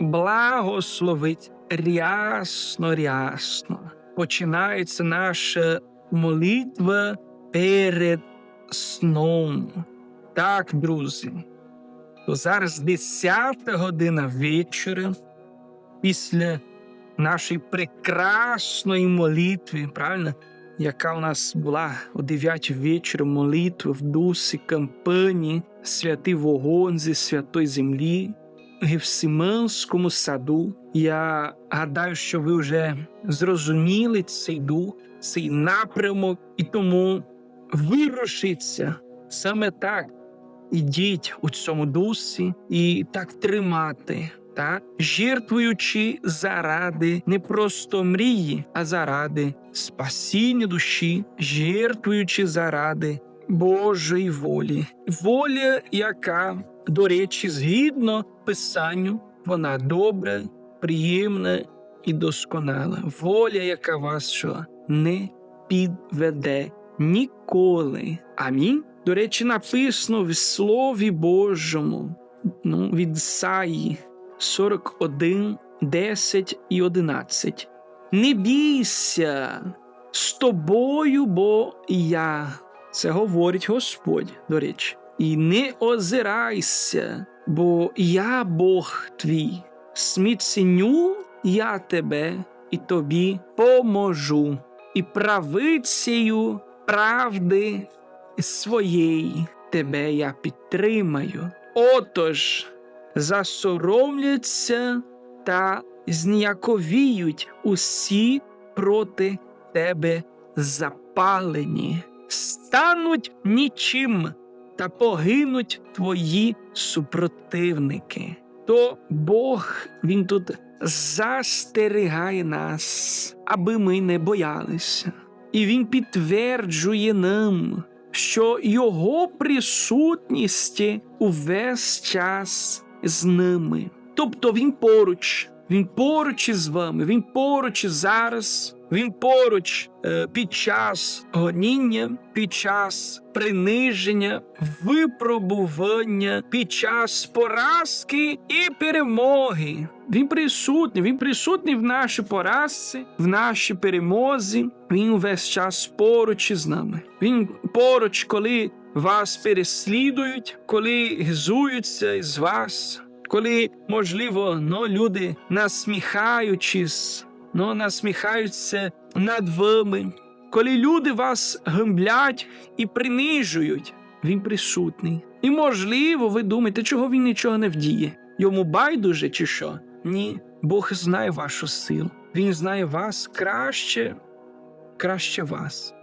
благословить рясно, рясно. Починається наша молитва перед сном. Так, друзі. То зараз 10 година вечора після нашої прекрасної молитви, правильно? яка у нас була о 9 вечора молитва в дусі кампанії Святий Вогонь зі святої землі Гефсиманському саду. Я гадаю, що ви вже зрозуміли цей дух, цей напрямок, і тому вирушиться саме так. Ідіть у цьому дусі і так тримати, так? жертвуючи заради не просто мрії, а заради спасіння душі, жертвуючи заради Божої волі. Воля, яка, до речі, згідно писанню, вона добра, приємна і досконала. Воля, яка вас що не підведе ніколи. Амінь. До речі, написано в Слові Божому ну, від Ісаї 41, 10 і 11. Не бійся з тобою, бо я. Це говорить Господь, до речі. І не озирайся, бо я Бог твій. Сміценю я тебе і тобі поможу, і правицею правди своєї тебе я підтримаю. Отож, засоромляться та зніяковіють усі проти тебе запалені, стануть нічим та погинуть твої супротивники. То Бог він тут застерігає нас, аби ми не боялися. І він підтверджує нам, що його присутність увесь час з нами. Тобто він поруч, він поруч із вами, він поруч зараз, він поруч е, під час гоніння, під час приниження, випробування, під час поразки і перемоги. Він присутній, він присутній в нашій поразці, в нашій перемозі. Він увесь час поруч із нами. Він поруч, коли вас переслідують, коли гзуються із вас, коли, можливо, ну, люди насміхаючись, ну, насміхаються над вами, коли люди вас гамблять і принижують, він присутній. І, можливо, ви думаєте, чого він нічого не вдіє? Йому байдуже чи що? Ні, Бог знає вашу силу. Він знає вас краще, краще вас.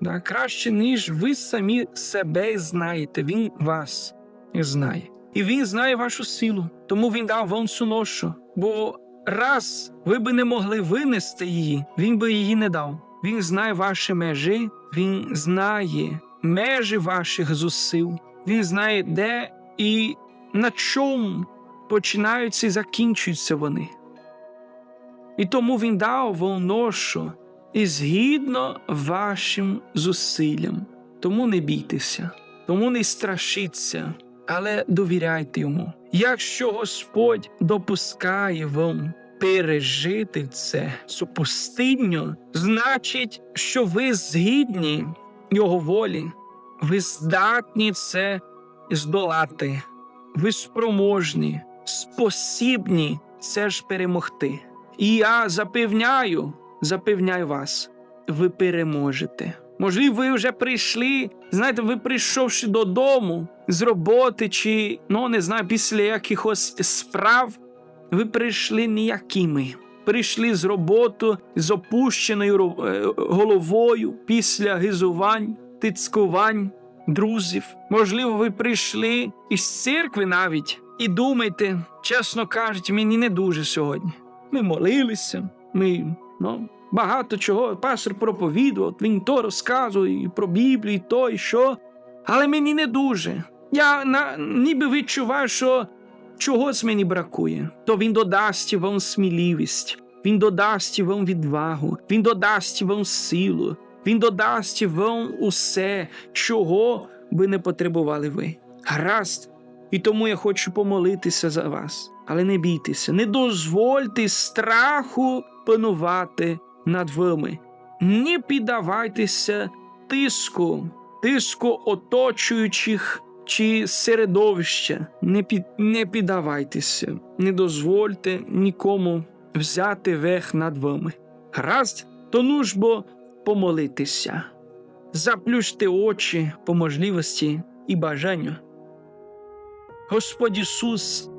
Да, краще, ніж ви самі себе знаєте. Він вас знає. І він знає вашу силу. Тому він дав вам цю ношу. Бо раз ви би не могли винести її, він би її не дав. Він знає ваші межі, він знає межі ваших зусил. Він знає, де і на чому починаються і закінчуються вони. І тому він дав вам ношу і згідно вашим зусиллям. Тому не бійтеся, тому не страшіться, але довіряйте йому. Якщо Господь допускає вам пережити це цю значить, що ви згідні Його волі, ви здатні це здолати, ви спроможні, спосібні це ж перемогти. І я запевняю, запевняю вас, ви переможете. Можливо, ви вже прийшли, знаєте, ви прийшовши додому з роботи, чи ну не знаю, після якихось справ, ви прийшли ніякими. Прийшли з роботи з опущеною е, головою після гизувань, тицькувань, друзів. Можливо, ви прийшли із церкви навіть і думаєте, чесно кажучи, мені не дуже сьогодні. Ми молилися, ми ну, багато чого. Пастор проповідував, він то розказує про Біблію, і то, і що. Але мені не дуже. Я на, ніби відчуваю, що чогось мені бракує. То він додасть вам сміливість, він додасть вам відвагу, він додасть вам силу, він додасть вам усе, чого би не потребували ви. Гаразд. І тому я хочу помолитися за вас. Але не бійтеся, не дозвольте страху панувати над вами. Не піддавайтеся тиску, тиску оточуючих чи середовища. Не, під, не піддавайтеся, не дозвольте нікому взяти верх над вами. Гаразд, то ну ж бо помолитися. Заплющте очі по можливості і бажанню. Господь Ісус,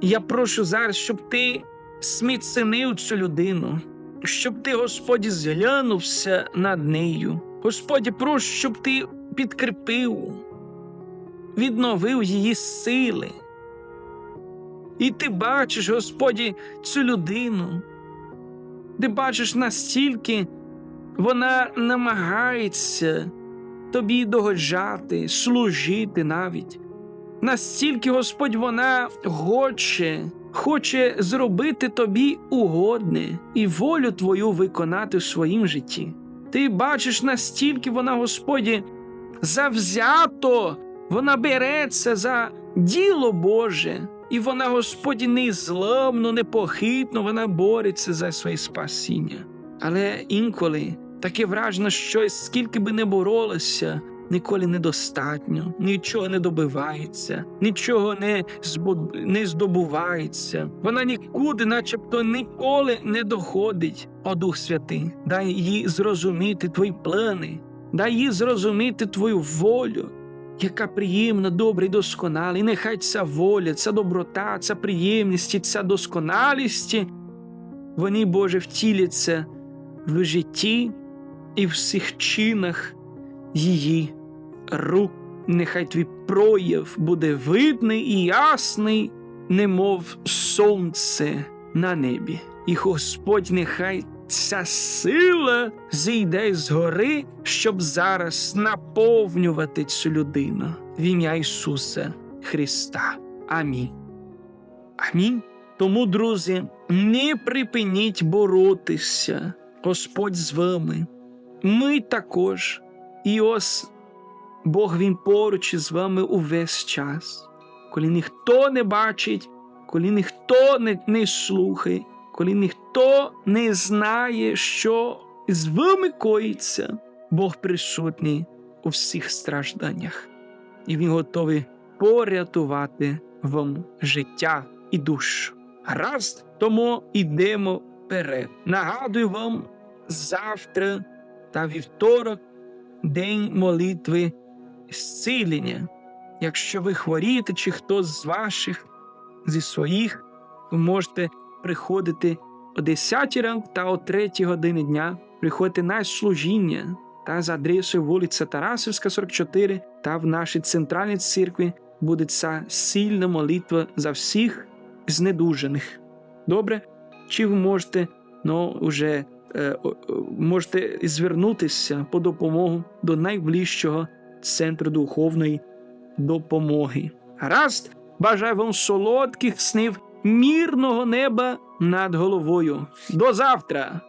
я прошу зараз, щоб ти зміцнив цю людину, щоб ти, Господь, зглянувся над нею. Господь, прошу, щоб ти підкріпив, відновив її сили. І ти бачиш, Господі, цю людину. Ти бачиш настільки вона намагається тобі догоджати, служити навіть. Настільки Господь вона хоче, хоче зробити тобі угодне і волю твою виконати в своїм житті. Ти бачиш, настільки вона, Господі, завзято, вона береться за діло Боже, і вона, Господі, незламно, непохитно, вона бореться за своє спасіння. Але інколи таке вражено, що скільки би не боролася, ніколи недостатньо, нічого не добивається, нічого не, збу... не здобувається. Вона нікуди, начебто, ніколи не доходить. О Дух Святий, дай їй зрозуміти твої плани, дай їй зрозуміти твою волю. Яка приємна, добра і досконала, і нехай ця воля, ця доброта, ця приємність, ця досконалість, вони, Боже, втіляться в житті і в всіх чинах її рук. Нехай твій прояв буде видний і ясний, немов сонце на небі. І Господь, нехай ця сила зійде з гори, щоб зараз наповнювати цю людину в ім'я Ісуса Христа. Амінь. Амінь. Тому, друзі, не припиніть боротися. Господь з вами. Ми також. І ось Бог він поруч із вами увесь час. Коли ніхто не бачить, коли ніхто не, не слухає, коли ніхто не знає, що з вами коїться, Бог присутній у всіх стражданнях, і Він готовий порятувати вам життя і душу. Гаразд, тому йдемо вперед. Нагадую вам завтра та вівторок день молитви зцілення. Якщо ви хворієте, чи хтось з ваших зі своїх, ви можете приходити о 10 ранку та о 3 годині дня. Приходьте на служіння та за адресою вулиця Тарасівська, 44, та в нашій центральній церкві буде ця сильна молитва за всіх знедужених. Добре? Чи ви можете ну, вже е, можете звернутися по допомогу до найближчого центру духовної допомоги. Гаразд, бажаю вам солодких снів, мирного неба над головою. До завтра!